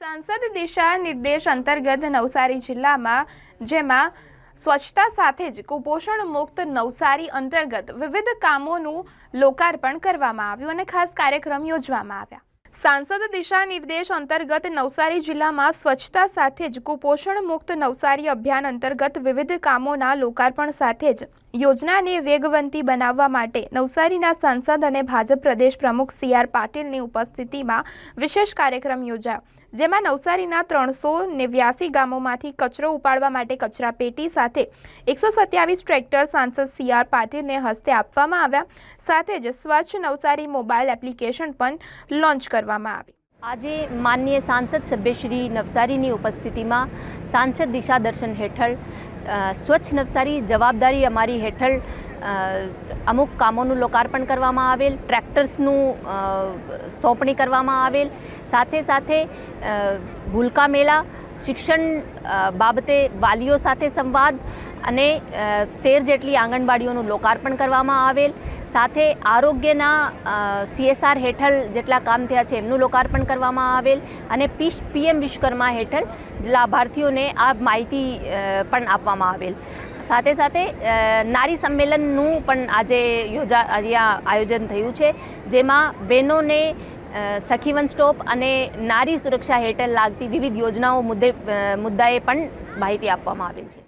સાંસદ દિશા નિર્દેશ અંતર્ગત નવસારી જિલ્લામાં, જેમાં સ્વચ્છતા સાથે જ કુપોષણ મુક્ત નવસારી અંતર્ગત વિવિધ કામોનું લોકાર્પણ કરવામાં આવ્યું અને ખાસ કાર્યક્રમ યોજવામાં આવ્યા. સાંસદ દિશા નિર્દેશ અંતર્ગત નવસારી જિલ્લામાં સ્વચ્છતા સાથે જ કુપોષણ મુક્ત નવસારી અભિયાન અંતર્ગત વિવિધ કામોના લોકાર્પણ સાથે જ યોજનાને વેગવંતી બનાવવા માટે નવસારીના સાંસદ અને ભાજપ પ્રદેશ પ્રમુખ સી આર પાટીલની ઉપસ્થિતિમાં વિશેષ કાર્યક્રમ યોજાયો. જેમાં નવસારીના ત્રણસો નેવ્યાસી ગામોમાંથી કચરો ઉપાડવા માટે કચરા પેટી સાથે એકસો સત્યાવીસ ટ્રેક્ટર સાંસદ સી આર પાટીલને હસ્તે આપવામાં આવ્યા. સાથે જ સ્વચ્છ નવસારી મોબાઈલ એપ્લિકેશન પણ લોન્ચ કરવામાં આવી. આજે માનનીય સાંસદ સભ્યશ્રી નવસારીની ઉપસ્થિતિમાં સાંસદ દિશા દર્શન હેઠળ સ્વચ્છ નવસારી જવાબદારી અમારી હેઠળ અમુક કામોનું લોકાર્પણ કરવામાં આવેલ, ટ્રેક્ટર્સનું સોંપણી કરવામાં આવેલ. સાથે સાથે ભૂલકા મેળા શિક્ષણ બાબતે વાલીઓ સાથે સંવાદ અને તેર જેટલી આંગણવાડીઓનું લોકાર્પણ કરવામાં આવેલ. સાથે આરોગ્યના સીએસઆર હેઠળ જેટલા કામ થયા છે એમનું લોકાર્પણ કરવામાં આવેલ અને પીશ પીએમ વિશ્વકર્મા હેઠળ લાભાર્થીઓને આ માહિતી પણ આપવામાં આવેલ. સાથે સાથે નારી સંમેલનનું પણ આજે યોજા અહીંયા આયોજન થયું છે, જેમાં બહેનોને સખીવન સ્ટોપ અને નારી સુરક્ષા હેઠળ લાગતી વિવિધ યોજનાઓ મુદ્દે મુદ્દાએ પણ માહિતી આપવામાં આવેલ છે.